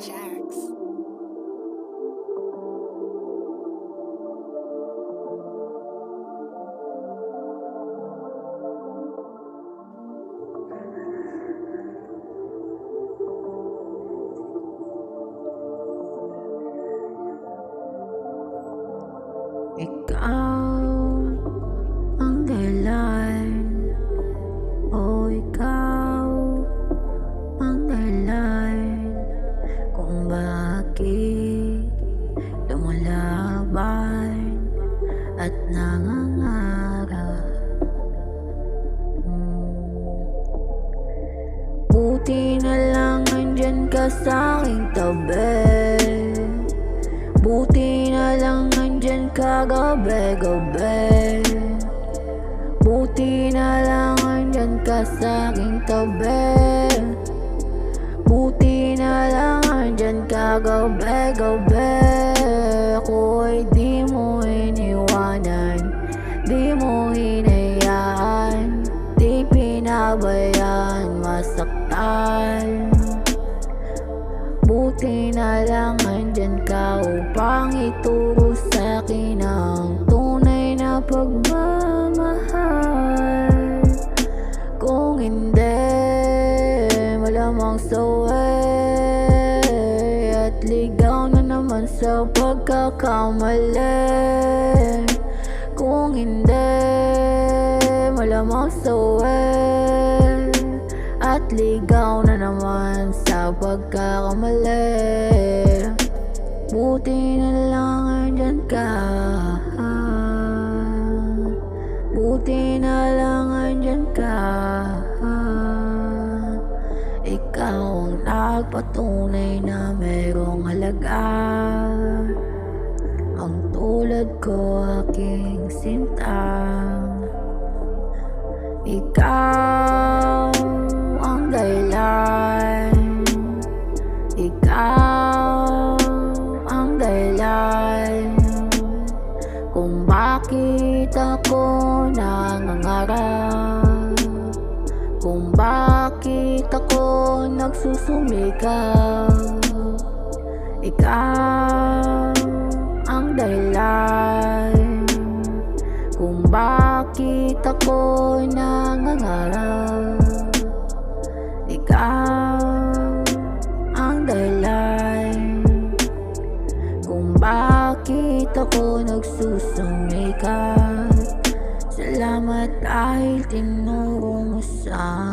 Jax. Lumalaban At nangangarap. Buti na lang andyan ka sa aking tabi. Buti na lang andyan ka gabi-gabi. Buti na lang andyan ka sa aking tabi. Buti na lang andyan ka gabi-gabi masaktan Buti na lang andyan ka upang ituro sa akin ang tunay na pagmamahal. Kung hindi, malamang sa way At ligaw na naman sa pagkakamali. Kung hindi, malamang sa way Ligaw na naman sa pagkakamali. Buti na lang andyan ka. Buti na lang andyan ka. Ikaw ang nagpatunay na merong halaga. Ang tulad ko aking sinta. Ikaw nagsusumikap Ikaw ang dahilan Kung bakit ako nangangarap Ikaw ang dahilan Kung bakit ako nagsusumikap Salamat dahil tinuro mo sa